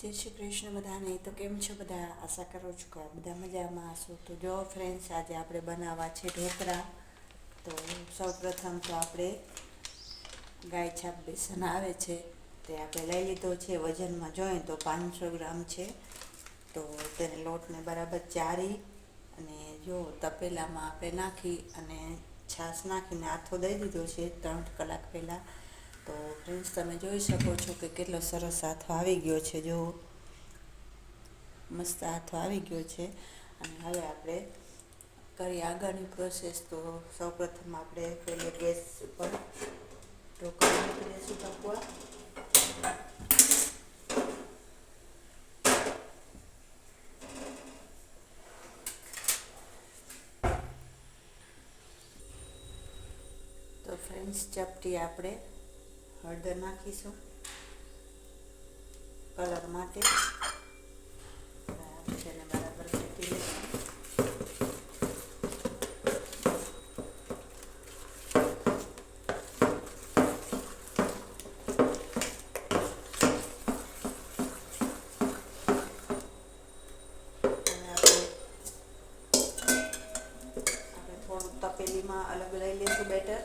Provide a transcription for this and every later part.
જય શ્રી કૃષ્ણ બધાને. તો કેમ છો બધા? આશા કરું છું કે બધા મજામાં હશો. તો જો ફ્રેન્ડ્સ આજે આપણે બનાવવા છે ઢોકળા. તો સૌપ્રથમ તો આપણે ગાય છાપ બેસન આવે છે, તે આપણે લઈ લીધો છે વજનમાં. જોઈએ તો પાંચસો ગ્રામ છે. તો તેને લોટને બરાબર ચારી અને જો તપેલામાં આપણે નાખી અને છાશ નાખીને આથો દઈ દીધો છે, ત્રણ કલાક પહેલાં. તો ફ્રેન્ડ્સ તમે જોઈ શકો છો કે કેટલો સરસ હાથો આવી ગયો છે. જો મસ્ત હાથો આવી ગયો છે. અને હવે આપણે કરી આગળની પ્રોસેસ તો સૌપ્રથમ આપણે પહેલે ગેસ ઉપર ઢોકળા મૂકી દઈશું તપવા તો ફ્રેન્ડ્સ ચપટી આપણે હળદર નાખીશું. કલર માટે. તેને બરાબર ફેટી લઈશું તપેલીમાં અલગ લઈ લઈશું બેટર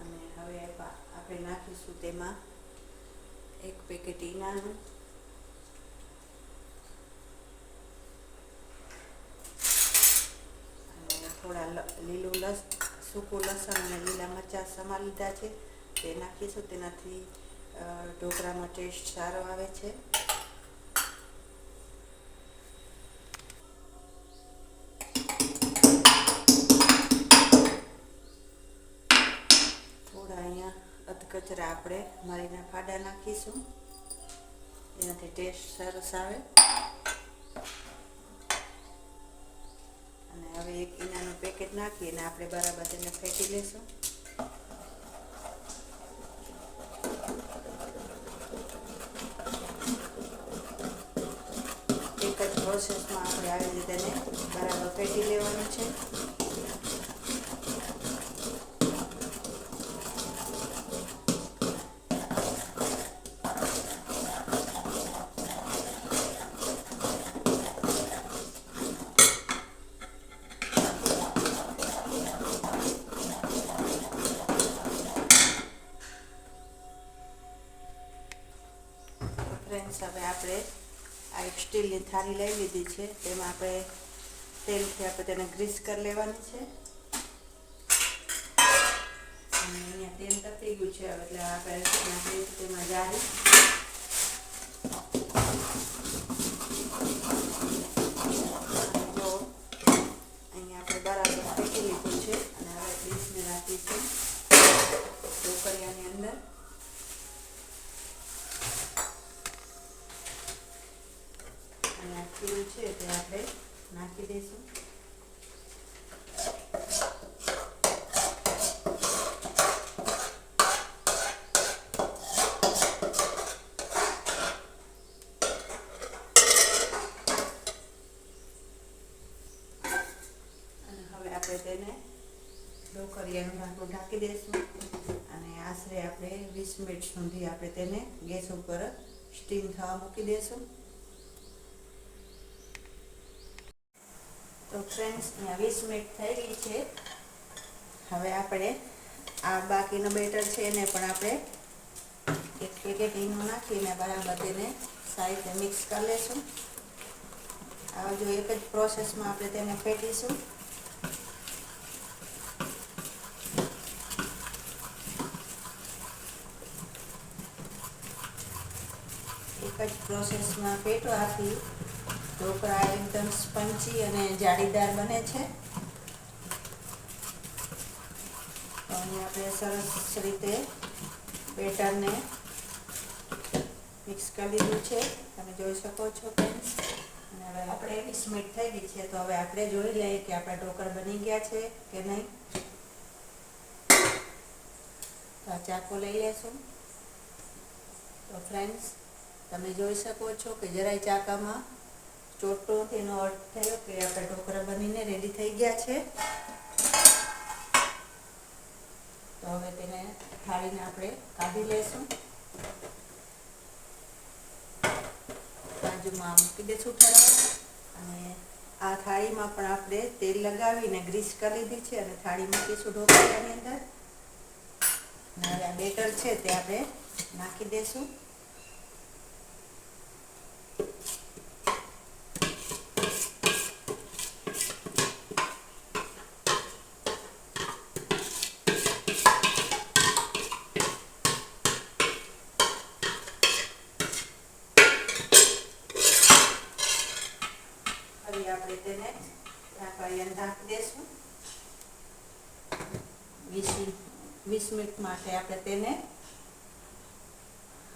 અને હવે આપા- આપણે નાખીશું તેમાં એક પેકેટ ઈનાનું થોડા લીલું લસ, સૂકું લસણ અને લીલા મરચાં સમા લીધા છે. તે નાખીશું. તેનાથી ઢોકળામાં ટેસ્ટ સારો આવે છે. અહીંયા આપણે મરીના ફાડા નાખીશું. એનાથી ટેસ્ટ સરસ આવે. અને હવે એક ઈનાનું પેકેટ નાખીને આપણે બરાબર તેને ફેંકી લઈશું એક જ પ્રોસેસમાં આપણે આવી રીતે તેને બરાબર ફેટી લેવાનું છે ફ્રેન્ડ્સ હવે આપણે આ એક સ્ટીલની થાળી લઈ લીધી છે. તેમાં આપણે તેલથી આપણે તેને ગ્રીસ કરી લેવાની છે. અને અહીંયા તેલ તપી ગયું છે એટલે આપણે તેમાં જારી અને જો અહીંયા આપણે બરાબર ફેંકી લીધું છે અને હવે ડીશને રાખીશું ઢોકળિયાની અંદર અને આ ખીરું છે તે આપણે નાખી દઈશું અને હવે આપણે તેને ઢોકળિયાનું ઢાંકણું ઢાંકી દઈશું અને આશરે આપણે મિનિટ સુધી આપણે તેને ગેસ ઉપર સ્ટીમ થવા મૂકી દઈશું તો ફ્રેન્ડ્સ અહીંયા વીસ મિનિટ થઈ ગઈ છે. હવે આપણે આ બાકીનો બેટર છે એને પણ આપણે એક પેકેટ ઈનો નાખીને બરાબર તેને સાઈડે મિક્સ કરી લઈશું આ જો એક જ પ્રોસેસમાં આપણે તેને ફેટીશું. એક પેટો પ્રોસેસમાં ફેટવાથી ઢોકળા એકદમ સ્પંચી અને જાળીદાર બને છે. અને આપણે સરસ રીતે બેટરને મિક્સ કરી દીધું છે. તમે જોઈ શકો છો ફ્રેન્ડ્સ અને હવે આપણે વીસ મિનિટ થઈ ગઈ છે, તો હવે આપણે જોઈ લઈએ કે આપણા ઢોકળ બની ગયા છે કે નહીં. તો આ ચાકો લઈ લેશું. તો ફ્રેન્ડ્સ તમે જોઈ શકો છો કે જરાય ચાકામાં ચોટો તેનો અર્થ થયો કે આપણા ઢોકળા બનીને છે. તો હવે તેને થાળીને આપણે કાઢી લઈશું બાજુમાં મૂકી દઈશું ઠરવા અને આ થાળીમાં પણ આપણે તેલ લગાવીને ગ્રીસ કરી લીધી છે અને થાળી મૂકીશું ઢોકળિયાની અંદર. અને આ બેટર છે તે આપણે નાખી દઈશું ફરી આપણે તેને ઢાંકણીને ઢાંકી દઈશું વીસ વીસ મિનિટ માટે આપણે તેને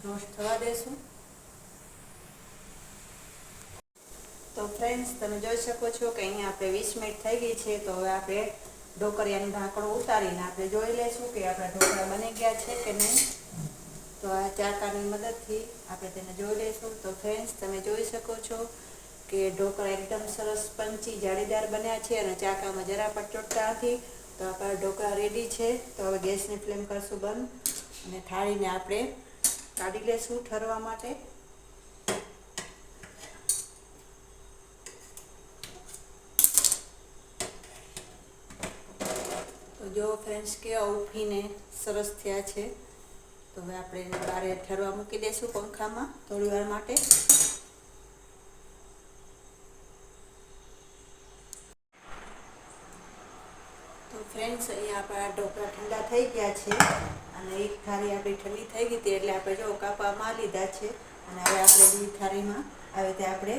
રોસ્ટ થવા દઈશું તો ફ્રેન્ડ્સ તમે જોઈ શકો છો કે અહીંયા આપણે વીસ મિનિટ થઈ ગઈ છે, તો હવે આપણે ઢોકળિયાનું ઢાંકણું ઉતારીને આપણે જોઈ લઈશું કે આપણા ઢોકળા બની ગયા છે કે નહીં. તો આ ચાકાની મદદથી આપણે તેને જોઈ લઈશું. તો ફ્રેન્ડ્સ તમે જોઈ શકો છો કે ઢોકળા એકદમ સરસ પંચી જાળીદાર બન્યા છે અને ચાકામાં જરા પણ ચોટતા નથી. તો આપણા ઢોકળા રેડી છે. તો હવે ગેસની ફ્લેમ કરશું બંધ અને થાળીને આપણે કાઢી લેશું ઠરવા માટે. તો જો ફ્રેન્ડ્સ કેવા ઉફીને સરસ થયા છે. તો હવે આપણે એને બારે ઠરવા મૂકી દઈશું પંખામાં થોડી વાર માટે તો ફ્રેન્ડ્સ અહીંયા આપણા ઢોકળા ઠંડા થઈ ગયા છે. અને એક થાળી આપણી ઠંડી થઈ ગઈ હતી એટલે આપણે જો કાપા મારી લીધા છે. અને હવે આપણે બીજી થાળીમાં, આવી રીતે આપણે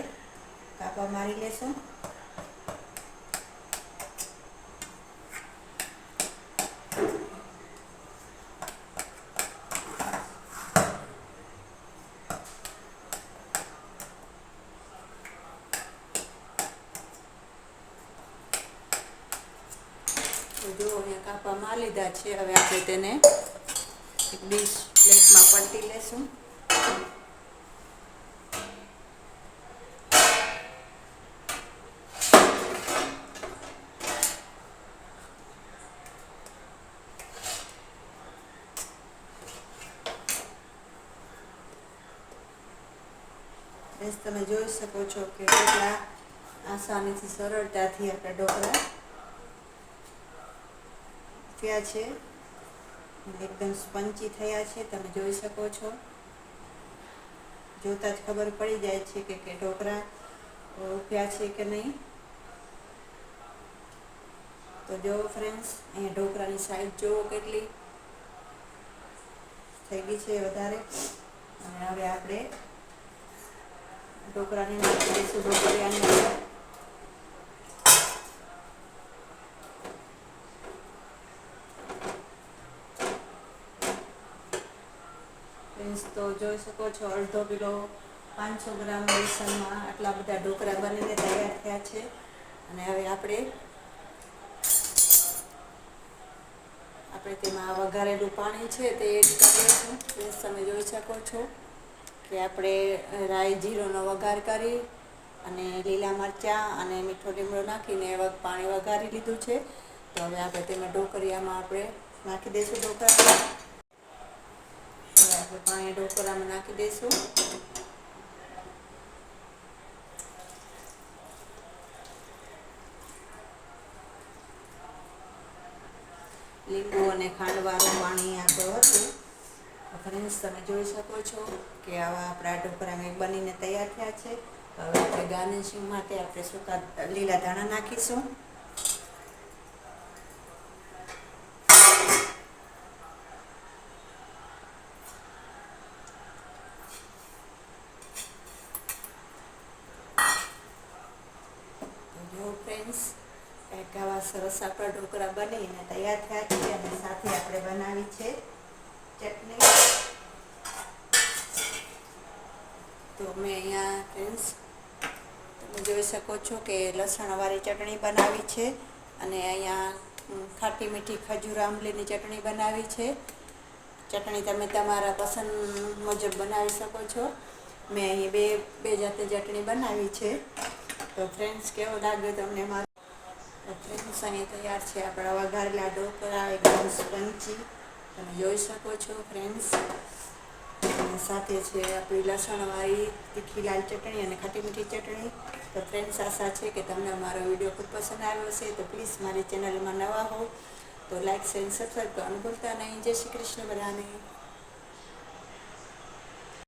કાપા મારી લેશું. જો અહીંયા કાપા મારી લીધા છે. હવે આપણે તેને એક ડીશ પ્લેટમાં પલટી લેશું. તમે જોઈ શકો છો કે કેટલા આસાનીથી, સરળતાથી આપણે ઢોકળા થયા છે. એકદમ સ્પંચી થયા છે, તમે જોઈ શકો છો. જોતા જ ખબર પડી જાય છે કે કે ઢોકળા ઉફ્યા છે કે નહીં. તો જો ફ્રેન્ડ્સ અહીંયા ઢોકળાની સાઈઝ જુઓ કેટલી. થઈ ગઈ છે વધારે. અને હવે આપણે ઢોકળાની નાખી અંદર ફ્રેન્ડ્સ તો જોઈ શકો છો, અડધો કિલો પાંચસો ગ્રામ બેસનમાં આટલા બધા ઢોકળા બનીને તૈયાર થયા છે. અને હવે આપણે આપણે તેમાં વઘારેલું પાણી છે તે એડ કરી દઈશું તમે જોઈ શકો છો કે આપણે રાઈ જીરોનો વઘાર કરી અને લીલા મરચાં અને મીઠો લીમડો નાખીને પાણી વઘારી લીધું છે. તો હવે આપણે તેમાં ઢોકરિયામાં આપણે નાખી દઈશું ઢોકળા. આપણે પાણી ઢોકળામાં નાખી દઈશું લીંબુ અને ખાંડવાળું પાણી આપણું હતું. ફ્રેન્ડ્સ, તમે જોઈ શકો છો કે આવા આપણા ઢોકળા મેં બનીને તૈયાર થયા છે. હવે આપણે ગાર્નિશિંગ માટે આપણે સૂકા લીલા ધાણા નાખીશું. જો ફ્રેન્ડ્સ કંઈક આવા સરસ આપણા ઢોકળા બનીને તૈયાર થયા છે અને સાથે આપણે બનાવી છે ચટણી. તો મેં અહીંયા ફ્રેન્ડ્સ તમે જોઈ શકો છો કે લસણવાળી ચટણી બનાવી છે અને અહીંયા ખાટી મીઠી ખજૂર આંબલીની ચટણી બનાવી છે. ચટણી તમે તમારા પસંદ મુજબ બનાવી શકો છો. મેં અહીં બે બે જાતે ચટણી બનાવી છે. તો ફ્રેન્ડ્સ કેવો લાગ્યો તમને મારો? ફ્રેન્ડ્સ અહીં તૈયાર છે આપણા વઘારેલા ઢોકળા એકદમ સ્પંચી તમે જોઈ શકો છો ફ્રેન્ડ્સ સાથે છે આપણી લસણવાળી તીખી લાલ ચટણી અને ખાટી મીઠી ચટણી. તો ફ્રેન્ડ્સ આશા છે કે તમને મારો વીડિયો ખૂબ પસંદ આવ્યો હશે. તો પ્લીઝ મારી ચેનલમાં નવા હો. તો લાઈક શેર સબસ્ક્રાઈબ તો અનુભવતા નહીં. જય શ્રી કૃષ્ણ બધાને.